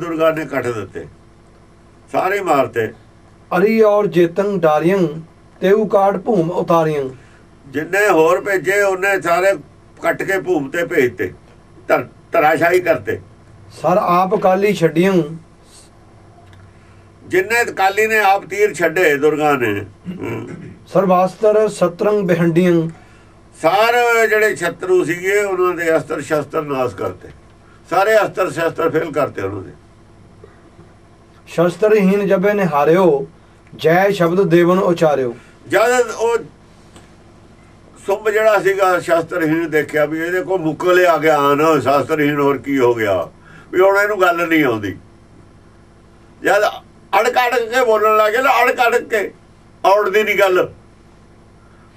ਦੁਰਗਾ ਨੇ ਕੱਟ ਦਿੱਤੇ। ਸਾਰੇ ਮਾਰਤੇ। ਅਰੀ ਔਰ ਜੇਤੰ ਡਾਰਿਯੰ ਤੇਉ ਕਾੜ ਭੂਮ ਉਤਾਰਿਯੰ ਜਿੰਨੇ ਹੋਰ ਭੇਜੇ ਉਹਨੇ ਸਾਰੇ ਕੱਟ ਕੇ ਭੂਮ ਤੇ ਭੇਜਤੇ। ਧਰਾਸ਼ਾਹੀ ਕਰਤੇ। ਸਰ ਆਪ ਕਾਲੀ ਛੱਡਿਯੰ ਜਿੰਨੇ ਕਾਲੀ ਨੇ ਆਪ ਤੀਰ ਛੱਡੇ ਦੁਰਗਾ ਨੇ। ਸਰਵਾਸਤਰ ਸਤਰੰਗ ਬਿਹੰਡੀਯੰ ਸਾਰੇ ਜਿਹੜੇ ਸ਼ਤਰੂ ਸੀਗੇ ਉਹਨਾਂ ਦੇ ਅਸਤਰ ਸ਼ਸਤਰ ਨਾਸ ਕਰਤੇ। ਸਾਰੇ ਅਸਤਰ ਸ਼ਸਤਰ ਫੇਲ ਕਰਤੇ ਉਹਨਾਂ ਦੇ। ਸ਼ਸਤਰਹੀਨ ਜਬੇ ਨੇ ਜੈ ਸ਼ਬਦ ਦੇਵਨ ਉਚਾਰਿਓ। ਜਦ ਉਹ ਸੁੰਭ ਜਿਹੜਾ ਸੀਗਾ ਸ਼ਾਸਤਰਹੀਣ ਦੇਖਿਆ ਵੀ ਇਹਦੇ ਕੋਲ ਮੁੱਕਲੇ ਆ ਗਿਆ ਨਾ ਸ਼ਾਸਤਰਹੀਣ ਹੋਰ ਕੀ ਹੋ ਗਿਆ? ਵੀ ਹੁਣ ਇਹਨੂੰ ਗੱਲ ਨਹੀਂ ਆਉਂਦੀ। ਜਦ ਅੜਕ ਅੜਕ ਕੇ ਬੋਲਣ ਲੱਗੇ ਨਾ ਅੜਕ ਅੜਕ ਕੇ ਔੜਦੀ ਨਹੀਂ ਗੱਲ।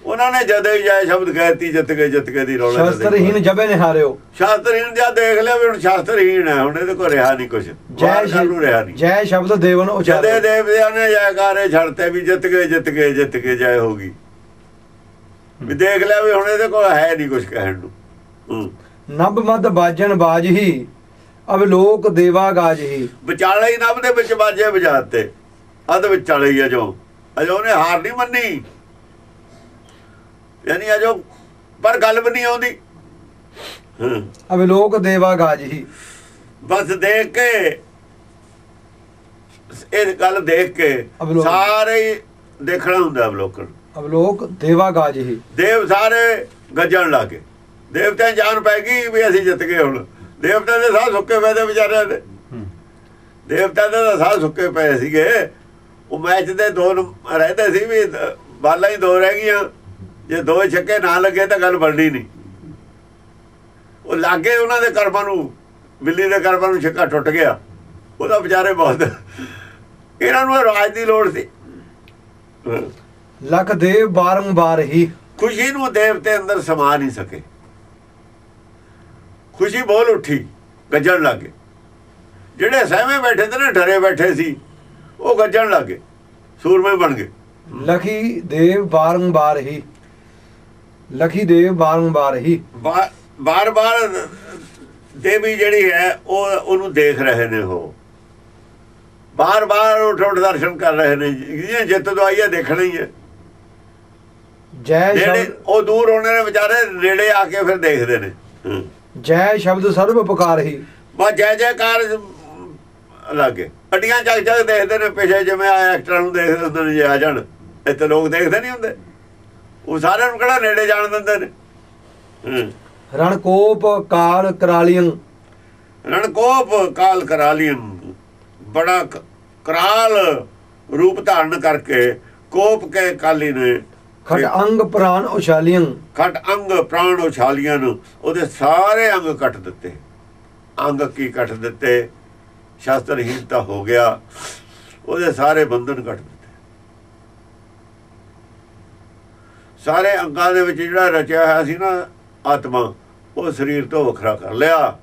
ਉਹਨਾਂ ਨੇ ਜਦ ਹੀ ਜੈ ਸ਼ਬਦ ਕਹਿਤੀ ਜਿੱਤ ਗਏ ਜਿੱਤ ਗਏ ਦੀ ਰੌਲਾ ਸ਼ਸਤਰਹੀਨ ਜਬੇ ਨੇ ਹਾਰਿਓ ਸ਼ਾਸਤਰਹੀਣ ਜਦ ਦੇਖ ਲਿਆ ਵੀ ਹੁਣ ਸ਼ਾਸਤਰਹੀਣ ਹੈ ਹੁਣ ਇਹਦੇ ਕੋਲ ਰਿਹਾ ਨਹੀਂ ਕੁਝ ਜੈ ਜੈ ਨੂੰ ਰਿਹਾ ਨਹੀਂ। ਜੈ ਸ਼ਬਦ ਦੇਵਨ ਜਦੇ ਉਚਾਰਿਓ ਦੇਵਿਆਂ ਨੇ ਜੈਕਾਰੇ ਛੱਡਤੇ ਵੀ ਜਿੱਤ ਗਏ ਜਿੱਤ ਗਏ ਜਿੱਤ ਕੇ ਜੈ ਹੋਗੀ ਵੀ ਦੇਖ ਲਿਆ ਵੀ ਹੁਣ ਇਹਦੇ ਕੋਲ ਹੈ ਨਹੀਂ ਕੁਝ ਕਹਿਣ ਨੂੰ। ਹੂੰ। ਨਭ ਮਦ ਬਾਜਨ ਬਾਜਹੀ ਅਵਲੋਕ ਦੇਵਾ ਗਾਜਹੀ। ਵਿਚਾਲੇ ਹੀ ਨਭ ਦੇ ਵਿੱਚ ਬਾਜੇ ਵਜਾਤੇ। ਅੱਧ ਵਿਚਾਲੇ ਹੀ ਅਜੋ ਅਜੋ ਨੇ ਹਾਰ ਨਹੀਂ ਮੰਨੀ। ਯਾਨੀ ਅਜੋ ਪਰ ਗੱਲ ਵੀ ਨਹੀਂ ਆਉਂਦੀ। ਹਾਂ। ਅਵਲੋਕ ਦੇਵਾ ਗਾਜਹੀ ਬਸ ਦੇਖ ਕੇ ਇਹ ਗੱਲ ਦੇਖ ਕੇ। ਸਾਰੇ ਹੀ ਦੇਖਣਾ ਹੁੰਦਾ ਅਵਲੋਕਨ ਅਵਲੋਕ ਦੇਵਾ ਗਾਜਹੀ ਦੇਵ ਸਾਰੇ ਗੱਜਣ ਲੱਗੇ। ਦੇਵਤਿਆਂ ਨੂੰ ਜਾਣ ਪੈ ਗਈ ਵੀ ਅਸੀਂ ਜਿੱਤ ਗਏ ਹੁਣ। ਦੇਵਤਿਆਂ ਦੇ ਸਾਹ ਸੁੱਕੇ ਪਏ ਦੇ ਵਿਚਾਰਿਆਂ ਦੇ। ਦੇਵਤਿਆਂ ਦੇ ਸਾਹ ਸੁੱਕੇ ਪਏ ਸੀਗੇ। ਉਹ ਮੈਚ ਦੇ ਦੋ ਰਹਿੰਦੇ ਸੀ ਵੀ ਬਾਲਾਂ ਹੀ ਦੋ ਰਹਿ ਗਈਆਂ। ਜੇ ਦੋ ਛੱਕੇ ਨਾ ਲੱਗੇ ਤਾਂ ਗੱਲ ਬਣਨੀ ਨਹੀਂ। ਉਹ ਲੱਗੇ ਉਹਨਾਂ ਦੇ ਕਰਮਾਂ ਨੂੰ ਬਿੱਲੀ ਦੇ ਕਰਮਾਂ ਨੂੰ ਛੱਕਾ ਟੁੱਟ ਗਿਆ। ਉਹਦਾ ਵਿਚਾਰੇ ਬਹੁਤ ਇਹਨਾਂ ਨੂੰ ਰਾਜ ਦੀ ਲੋੜ ਸੀ। ਲਖ ਦੇਵ ਬਾਰੰਬਾਰ ਹੀ। ਖੁਸ਼ੀ ਨੂੰ ਦੇਵਤੇ ਅੰਦਰ ਸਮਾ ਨਹੀਂ ਸਕੇ। ਖੁਸ਼ੀ ਬੋਲ ਉੱਠੀ ਗੱਜਣ ਲੱਗੇ। ਜਿਹੜੇ ਸਹਿਮੇ ਬੈਠੇ ਤੇ ਨਾ ਡਰੇ ਬੈਠੇ ਸੀ ਉਹ ਗੱਜਣ ਲੱਗੇ। ਸੂਰਮੇ ਬਣ ਗਏ। ਲਖੀ ਦੇਵ ਬਾਰੰਬਾਰ ਹੀ। ਲਖੀ ਦੇਵ ਬਾਰੰਬਾਰ ਹੀ। ਬਾਰ ਬਾਰ ਦੇਵੀ ਜਿਹੜੀ ਹੈ ਉਹ ਉਹਨੂੰ ਦੇਖ ਰਹੇ ਨੇ ਉਹ। ਬਾਰ ਬਾਰ ਉੱਠ ਉੱਠ ਦਰਸ਼ਨ ਕਰ ਰਹੇ ਨੇ। ਜਿਹਨੇ ਜਿੱਤ ਦਵਾਈ ਹੈ ਦੇਖਣਾ ਹੀ। ਹੈ ਜੈ ਜਿਹੜੇ ਸ਼ਬਦ ਉਹ ਦੂਰ ਹੋਣੇ ਨੇ ਵਿਚਾਰੇ ਨੇੜੇ ਆ ਕੇ ਫਿਰ ਦੇਖਦੇ ਨੇ। ਜੈ ਸ਼ਬਦ ਸਰਬ ਪੁਕਾਰ ਹੀ। ਬਾ ਜੈ ਜੈਕਾਰ ਲੱਗੇ ਅੱਡੀਆਂ ਚੱਕ ਚੱਕ ਦੇਖਦੇ ਨੇ ਪਿਛੇ ਜਿਵੇਂ ਆ ਐਕਟਰਾਂ ਨੂੰ ਦੇਖਦੇ ਹੁੰਦੇ ਨੇ ਜੇ ਆ ਜਾਣ। ਇੱਥੇ ਲੋਕ ਦੇਖਦੇ ਨਹੀਂ ਹੁੰਦੇ। ਉਹ ਸਾਰਿਆਂ ਨੂੰ ਕਿਹੜਾ ਨੇੜੇ ਜਾਣ ਦਿੰਦੇ ਨੇ। ਰਣਕੋਪ ਕਾਲ ਕਰਾਲੀਅੰ ਰਣਕੋਪ ਕਾਲ ਕਰਾਲੀਨ ਬੜਾ ਕਰਾਲ ਰੂਪ ਧਾਰਨ ਕਰਕੇ ਕੋਪ ਕੇ ਕਾਲੀ ਨੇ ਖਟ ਅੰਗ ਪ੍ਰਾਨ ਉਛਾਲੀਅੰ ਖਟ ਅੰਗ ਪ੍ਰਾਣ ਉਛਾਲੀਆਂ ਨੂੰ ਉਹਦੇ ਸਾਰੇ ਅੰਗ ਕੱਟ ਦਿੱਤੇ। ਅੰਗ ਕੀ ਕੱਟ ਦਿੱਤੇ? ਸ਼ਾਸਤਰਹੀਨਤਾ ਹੋ ਗਿਆ। ਉਹਦੇ ਸਾਰੇ ਬੰਧਨ ਕੱਟ ਸਾਰੇ ਅੰਗਾਂ ਦੇ ਵਿੱਚ ਜਿਹੜਾ ਰਚਿਆ ਹੋਇਆ ਸੀ ਨਾ ਆਤਮਾ ਉਹ ਸਰੀਰ ਤੋਂ ਵੱਖਰਾ ਕਰ ਲਿਆ।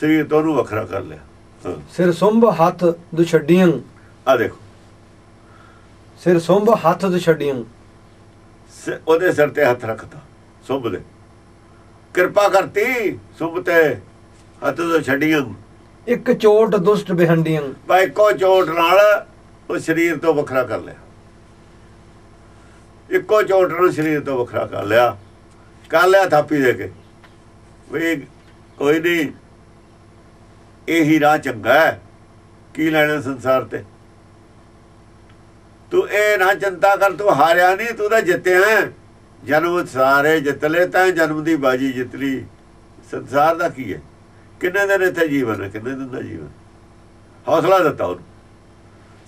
ਸਰੀਰ ਤੋਂ ਉਹਨੂੰ ਵੱਖਰਾ ਕਰ ਲਿਆ। ਸਿਰ ਸੁੰਭ ਹੱਥ ਦੁਛੱਡੀਆਂ। ਆ ਦੇਖੋ। ਸਿਰ ਸੁੰਭ ਹੱਥ ਦੁਛੱਡੀਆਂ। ਉਹਦੇ ਸਿਰ ਤੇ ਹੱਥ ਰੱਖਤਾ ਸੁਭ ਦੇ। ਕਿਰਪਾ ਕਰਤੀ ਸੁਭ ਤੇ ਹੱਥ ਤੋਂ ਛੱਡੀਆਂ ਇੱਕ ਚੋਟ ਦੁਸ਼ਟ ਬਿਹੰਡੀਆਂ। ਬਾ ਇੱਕੋ ਚੋਟ ਨਾਲ ਉਹ ਸਰੀਰ ਤੋਂ ਵੱਖਰਾ ਕਰ ਲਿਆ। ਇੱਕੋ ਚੋਟ ਨਾਲ ਸਰੀਰ ਤੋਂ ਵੱਖਰਾ ਕਰ ਲਿਆ। ਕਰ ਲਿਆ ਥਾਪੀ ਦੇ ਕੇ। ਵੀ ਕੋਈ ਨਹੀਂ, ਇਹੀ ਰਾਹ ਚੰਗਾ ਹੈ। ਕੀ ਲੈਣਾ ਸੰਸਾਰ ਤੇ? ਤੂੰ ਇਹ ਨਾ ਚਿੰਤਾ ਕਰ, ਤੂੰ ਹਾਰਿਆ ਨਹੀਂ, ਤੂੰ ਤਾਂ ਜਿੱਤਿਆ ਜਨਮ ਸਾਰੇ ਜਿੱਤ ਲਏ, ਤਾਂ ਜਨਮ ਦੀ ਬਾਜੀ ਜਿੱਤ ਲਈ। ਸੰਸਾਰ ਦਾ ਕੀ ਹੈ? ਕਿੰਨੇ ਦਿਨ ਇੱਥੇ ਜੀਵਨ ਹੈ, ਕਿੰਨੇ ਦਿਨ ਦਾ ਜੀਵਨ? ਹੌਸਲਾ ਦਿੱਤਾ ਉਹਨੂੰ।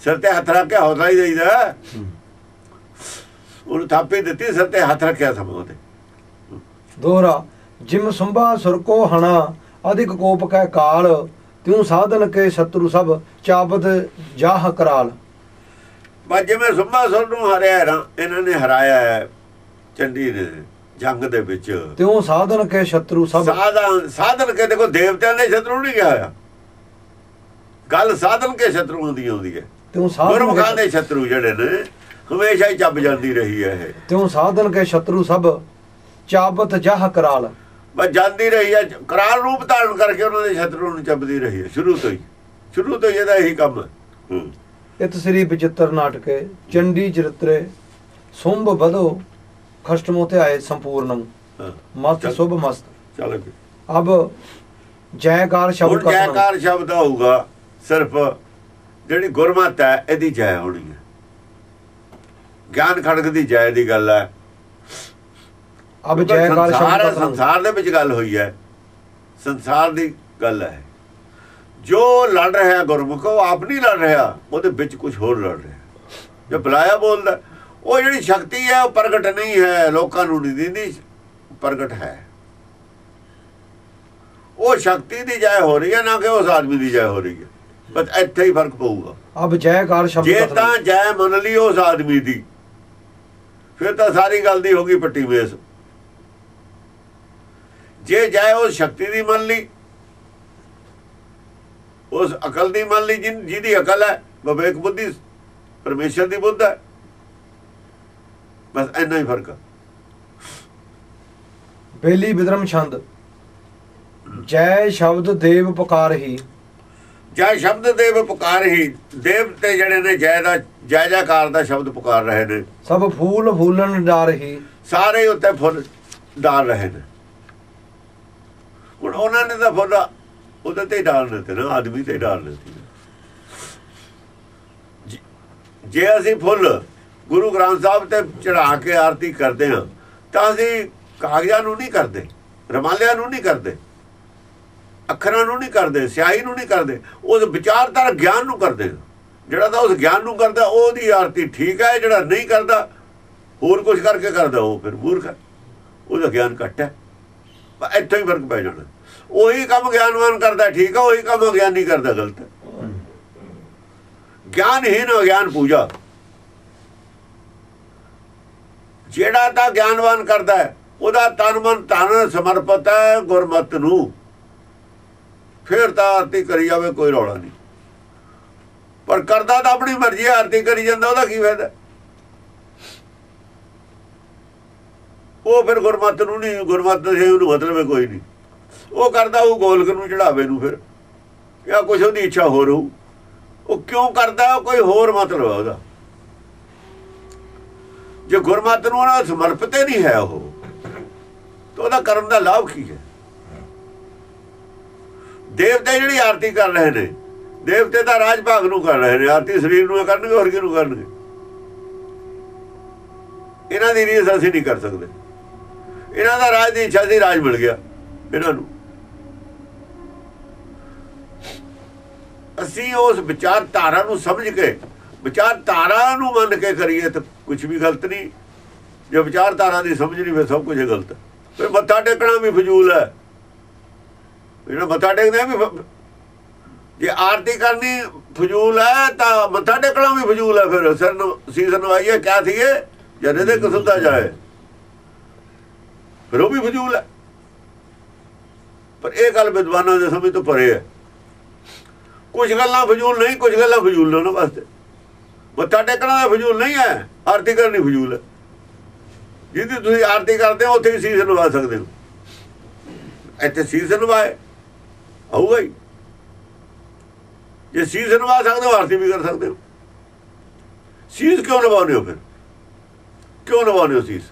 ਸਿਰ ਤੇ ਹੱਥ ਰੱਖ ਕੇ ਹੌਸਲਾ ਹੀ ਦੇਈਦਾ। ਉਹਨੂੰ ਥਾਪੀ ਦਿੱਤੀ ਸਿਰ ਤੇ ਹੱਥ ਰੱਖਿਆ ਸਮਾਂ ਉਹਦੇ। ਦੋਹਰਾ ਜਿਮ ਸੁੰਭਾ ਸੁਰਕੋ ਹਣਾ ਅਧਿਕ ਕੋਪ ਕੈ ਕਾਲ ਤਿਉ ਸਾਧਨ ਕੇ ਸ਼ਤਰੂ ਸਭ ਚਾਬਤ ਜਾਹ ਕਰਾਲ। ਬਸ ਜਿਵੇਂ ਸੁੰਬਾ ਸੁਰ ਨੂੰ ਹਰਿਆ ਨਾ ਇਹਨਾਂ ਨੇ ਹਰਾਇਆ ਹੈ ਚੰਡੀ ਨੇ ਜੰਗ ਦੇ ਵਿੱਚ। ਤਿਉ ਸਾਧਨ ਕੇ ਸ਼ਤਰੂ ਸਭ ਸਾਧਨ ਸਾਧਨ ਕੇ ਦੇਖੋ ਦੇਵਤਿਆਂ ਦੇ ਸ਼ਤਰੂ ਨਹੀਂ ਕਿਹਾ ਹੋਇਆ। ਗੱਲ ਸਾਧਨ ਕੇ ਸ਼ਤਰੂਆਂ ਦੀ ਆਉਂਦੀ ਹੈ। ਤਿਉ ਸਾਧਨ ਕੇ ਦੇ ਸ਼ਤਰੂ ਜਿਹੜੇ ਨੇ ਹਮੇਸ਼ਾ ਹੀ ਚੱਬ ਜਾਂਦੀ ਰਹੀ ਹੈ ਇਹ। ਤਿਉ ਸਾਧਨ ਕੇ ਸ਼ਤਰੂ ਸਭ ਚਾਬਤ ਜਾਹ ਕਰਾਲ। ਬਸ ਜਾਂਦੀ ਰਹੀ ਹੈ ਕਰਾਲ ਰੂਪ ਧਾਰਨ ਕਰਕੇ ਉਹਨਾਂ ਦੇ ਸ਼ਤਰੂ ਨੂੰ ਚੱਬਦੀ ਰਹੀ ਹੈ ਸ਼ੁਰੂ ਤੋਂ ਹੀ। ਸ਼ੁਰੂ ਤੋਂ ਇਹਦਾ ਇਹੀ ਕੰਮ ਹੈ। ਇਤ ਸ੍ਰੀ ਵਿਚਿਤ੍ਰ ਨਾਟਕੇ ਚੰਡੀ ਚਰਿਤਰੇ ਸੁੰਭ ਬਧੋ ਖਸ਼ਟਮੋ ਤੇ ਆਏ ਸੰਪੂਰਨਮ ਮਸਤ ਚੱਲ। ਸੁਭ ਮਸਤ। ਚੱਲ। ਅਬ ਜੈਕਾਰ ਸ਼ਬਦ ਜੈਕਾਰ ਸ਼ਬਦ ਆਊਗਾ ਸਿਰਫ ਜਿਹੜੀ ਗੁਰਮਤ ਹੈ ਇਹਦੀ ਜੈ ਹੋਣੀ ਗਿਆਨ ਖੜਕ ਦੀ ਜੈ ਦੀ ਗੱਲ ਹੈ। ਅਬ ਹੈ, ਸ਼ਬਦ ਕਥਨ ਸੰਸਾਰ ਦੇ ਵਿੱਚ ਗੱਲ ਹੋਈ ਹੈ। ਸੰਸਾਰ ਦੀ ਗੱਲ ਹੈ। ਜੋ ਲੜ ਰਿਹਾ ਗੁਰਮੁਖ ਉਹ ਆਪ ਨਹੀਂ ਲੜ ਰਿਹਾ। ਉਹਦੇ ਵਿੱਚ ਕੁਝ ਹੋਰ ਲੜ ਰਿਹਾ। ਜੋ ਬੁਲਾਇਆ ਬੋਲਦਾ ਉਹ ਜਿਹੜੀ ਸ਼ਕਤੀ ਹੈ ਉਹ ਪ੍ਰਗਟ ਨਹੀਂ ਹੈ। ਲੋਕਾਂ ਨੂੰ ਨਹੀਂ ਦਿੰਦੀ ਪ੍ਰਗਟ ਹੈ। ਉਹ ਸ਼ਕਤੀ ਦੀ ਜੈ ਹੋ ਰਹੀ ਹੈ ਨਾ ਕਿ ਉਸ ਆਦਮੀ ਦੀ ਜੈ ਹੋ ਰਹੀ ਹੈ। ਬਸ ਇੱਥੇ ਹੀ ਫ਼ਰਕ ਪਊਗਾ। ਅਬ ਜੈਕਾਰ ਸ਼ਬਦ ਜੇ ਤਾਂ ਜੈ ਮੰਨ ਲਈ ਉਸ ਆਦਮੀ ਦੀ। ਫਿਰ ਤਾਂ ਸਾਰੀ ਗੱਲ ਦੀ ਹੋ ਗਈ ਪੱਟੀ ਵੇਸ ਜੇ ਜੈ ਉਸ ਸ਼ਕਤੀ ਦੀ ਮੰਨ ਲਈ, ਉਸ ਅਕਲ ਦੀ ਮੰਨ ਲਈ ਜਿਹਦੀ ਅਕਲ ਹੈ, ਵਿਵੇਕ ਬੁੱਧੀ, ਪਰਮੇਸ਼ਰ ਦੀ ਬੁੱਧ ਹੈ। ਬਸ ਇੰਨਾ ਹੀ ਫ਼ਰਕ ਹੈ ਬੇਲੀ ਬਿਦਰਮ ਛੰਦ। ਜੈ ਸ਼ਬਦ ਦੇਵ ਪੁਕਾਰ ਹੀ। ਜੈ ਸ਼ਬਦ ਦੇਵ ਪੁਕਾਰ ਹੀ ਦੇਵਤੇ ਜਿਹੜੇ ਨੇ ਜੈ ਦਾ ਜੈ ਜੈਕਾਰ ਦਾ ਸ਼ਬਦ ਪੁਕਾਰ ਰਹੇ ਨੇ। ਸਭ ਫੂਲ ਫੂਲਨ ਡਾਰ ਹੀ। ਸਾਰੇ ਉੱਤੇ ਫੁੱਲ ਡਾਲ ਰਹੇ ਨੇ। ਹੁਣ ਉਹਨਾਂ ਨੇ ਤਾਂ ਫੁੱਲ ਉਹਦੇ ਤੇ ਡਾਲਨੇ ਤੇ ਨਾ ਆਦਮੀ ਤੇ ਡਾਲਨੇ ਸੀ ਜੇ- ਜੇ ਅਸੀਂ ਫੁੱਲ ਗੁਰੂ ਗ੍ਰੰਥ ਸਾਹਿਬ ਤੇ ਚੜਾ ਕੇ ਆਰਤੀ ਕਰਦੇ ਹਾਂ ਤਾਂ ਅਸੀਂ ਕਾਗਜ਼ਾਂ ਨੂੰ ਨਹੀਂ ਕਰਦੇ ਰਮਾਲਿਆਂ ਨੂੰ ਨਹੀਂ ਕਰਦੇ। ਅੱਖਰਾਂ ਨੂੰ ਨਹੀਂ ਕਰਦੇ, ਸਿਆਹੀ ਨੂੰ ਨਹੀਂ ਕਰਦੇ, ਉਸ ਵਿਚਾਰਧਾਰਾ ਗਿਆਨ ਨੂੰ ਕਰਦੇ ਜਿਹੜਾ ਤਾਂ ਉਸ ਗਿਆਨ ਨੂੰ ਕਰਦਾ, ਉਹਦੀ ਆਰਤੀ ਠੀਕ ਹੈ, ਜਿਹੜਾ ਨਹੀਂ ਕਰਦਾ, ਹੋਰ ਕੁਝ ਕਰਕੇ ਕਰਦਾ, ਉਹ ਫਿਰ ਮੂਰਖ ਹੈ। ਉਹਦਾ ਗਿਆਨ ਘੱਟ ਹੈ। ਬਸ ਇੱਥੋਂ ਹੀ ਫ਼ਰਕ ਪੈ ਜਾਣਾ। ਉਹੀ ਕੰਮ ਗਿਆਨਵਾਨ ਕਰਦਾ, ਠੀਕ ਹੈ, ਉਹੀ ਕੰਮ ਅਗਿਆਨੀ ਕਰਦਾ, ਗਲਤ ਹੈ। ਗਿਆਨਹੀਨ ਅਗਿਆਨ ਪੂਜਾ। ਜਿਹੜਾ ਤਾਂ ਗਿਆਨਵਾਨ ਕਰਦਾ ਹੈ, ਉਹਦਾ ਤਨ ਮਨ ਧਨ ਸਮਰਪਿਤ ਹੈ ਗੁਰਮਤ ਨੂੰ। ਫਿਰ ਤਾਂ ਆਰਤੀ ਕਰੀ ਜਾਵੇ, ਕੋਈ ਰੌਲਾ ਨਹੀਂ। ਪਰ ਕਰਦਾ ਤਾਂ ਆਪਣੀ ਮਰਜ਼ੀ ਆਰਤੀ ਕਰੀ ਜਾਂਦਾ, ਉਹਦਾ ਕੀ ਫਾਇਦਾ? ਉਹ ਫਿਰ ਗੁਰਮਤ ਨੂੰ ਨਹੀਂ, ਗੁਰਮਤ ਦੇ ਉਹਨੂੰ ਮਤਲਬ ਹੈ ਕੋਈ ਨਹੀਂ। ਉਹ ਕਰਦਾ ਉਹ ਗੋਲਕ ਨੂੰ ਚੜਾਵੇ ਨੂੰ ਫਿਰ। ਜਾਂ ਕੁਛ ਉਹਦੀ ਇੱਛਾ ਹੋਰ ਹੋਊ। ਉਹ ਕਿਉਂ ਕਰਦਾ ਉਹ ਕੋਈ ਹੋਰ ਮਤਲਬ ਹੈ ਉਹਦਾ। ਜੇ ਗੁਰਮਤ ਨੂੰ ਉਹਨਾਂ ਸਮਰਪਿਤ ਨਹੀਂ ਹੈ ਉਹ, ਤਾਂ ਉਹਦਾ ਕਰਮ ਦਾ ਲਾਭ ਕੀ ਹੈ? ਦੇਵਤੇ ਜਿਹੜੀ ਆਰਤੀ ਕਰ ਰਹੇ ਨੇ, ਦੇਵਤੇ ਤਾਂ ਰਾਜ ਭਾਗ ਨੂੰ ਕਰ ਰਹੇ ਨੇ, ਆਰਤੀ ਸਰੀਰ ਨੂੰ ਕਰਨਗੇ, ਹੋਰ ਕਿਹਨੂੰ ਕਰਨਗੇ? ਇਹਨਾਂ ਦੀ ਰੀਸ ਅਸੀਂ ਨਹੀਂ ਕਰ ਸਕਦੇ। ਇਹਨਾਂ ਦਾ ਰਾਜ ਦੀ ਇੱਛਾ ਸੀ, ਰਾਜ ਮਿਲ ਗਿਆ ਇਹਨਾਂ ਨੂੰ। ਅਸੀਂ ਉਸ ਵਿਚਾਰਧਾਰਾ ਨੂੰ ਸਮਝ ਕੇ, ਵਿਚਾਰਧਾਰਾ ਨੂੰ ਮੰਨ ਕੇ ਕਰੀਏ ਤਾਂ ਕੁਝ ਵੀ ਗਲਤ ਨਹੀਂ। ਜੇ ਵਿਚਾਰਧਾਰਾ ਦੀ ਸਮਝ ਨਹੀਂ, ਫਿਰ ਸਭ ਕੁਝ ਗਲਤ ਫਿਰ ਮੱਥਾ ਟੇਕਣਾ ਵੀ ਫਜ਼ੂਲ ਹੈ। ਜਿਹੜਾ ਮੱਥਾ ਟੇਕਦੇ ਆ ਵੀ ਜੇ ਆਰਤੀ ਕਰਨੀ ਫਜ਼ੂਲ ਹੈ ਤਾਂ ਮੱਥਾ ਟੇਕਣਾ ਵੀ ਫਜ਼ੂਲ ਹੈ ਫਿਰ। ਸਿਰ ਨੂੰ ਸੀਸ ਨਵਾਈਏ, ਕਿਆ ਥੀਏ? ਜਦ ਇਹਦੇ ਕਿਸਮ ਜਾਏ। ਫਿਰ ਉਹ ਵੀ ਫਜ਼ੂਲ ਹੈ। ਪਰ ਇਹ ਗੱਲ ਵਿਦਵਾਨਾਂ ਦੇ ਸਮਝ ਤੋਂ ਪਰੇ ਹੈ। ਕੁਝ ਗੱਲਾਂ ਫਜ਼ੂਲ ਨਹੀਂ ਕੁਝ ਗੱਲਾਂ ਫਜ਼ੂਲ ਉਹਨਾਂ ਵਾਸਤੇ। ਮੱਥਾ ਟੇਕਣਾ ਦਾ ਫਜ਼ੂਲ ਨਹੀਂ ਹੈ, ਆਰਤੀ ਕਰਨੀ ਫਜ਼ੂਲ ਹੈ। ਜਿਹਦੀ ਤੁਸੀਂ ਆਰਤੀ ਕਰਦੇ ਹੋ, ਉੱਥੇ ਹੀ ਸੀਸ ਨਵਾ ਸਕਦੇ ਹੋ। ਇੱਥੇ ਸੀਸ ਨਵਾਏ। ਆਊਗਾ ਹੀ। ਜੇ ਸੀਸ ਨਵਾ ਸਕਦੇ ਹੋ, ਆਰਤੀ ਵੀ ਕਰ ਸਕਦੇ ਹੋ। ਸੀਸ ਕਿਉਂ ਨਵਾਉਂਦੇ ਹੋ ਫਿਰ? ਕਿਉਂ ਨਵਾਉਂਦੇ ਹੋ ਸੀਸ?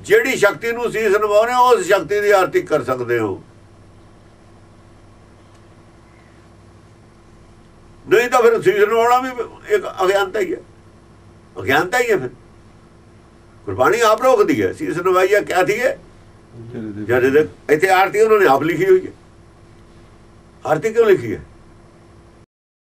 ਜਿਹੜੀ ਸ਼ਕਤੀ ਨੂੰ ਸੀਸ ਨਵਾਉਂਦੇ ਹੋ, ਉਸ ਸ਼ਕਤੀ ਦੀ ਆਰਤੀ ਕਰ ਸਕਦੇ ਹੋ। ਨਹੀਂ ਤਾਂ ਫਿਰ ਸੀਸ ਨਵਾਉਣਾ ਵੀ ਇੱਕ ਅਗਿਆਨਤਾ ਹੀ ਹੈ। ਅਗਿਆਨਤਾ ਹੀ ਹੈ ਫਿਰ। ਗੁਰਬਾਣੀ ਆਪ ਰੋਕਦੀ ਹੈ। ਸੀਸ ਨਵਾਈਆ ਕਿਆ ਥੀ ਹੈ ਜਦ ਇਹਦੇ- ਇੱਥੇ ਆਰਤੀ ਉਹਨਾਂ ਨੇ ਆਪ ਲਿਖੀ ਹੋਈ ਹੈ। ਆਰਤੀ ਕਿਉਂ ਲਿਖੀ ਹੈ?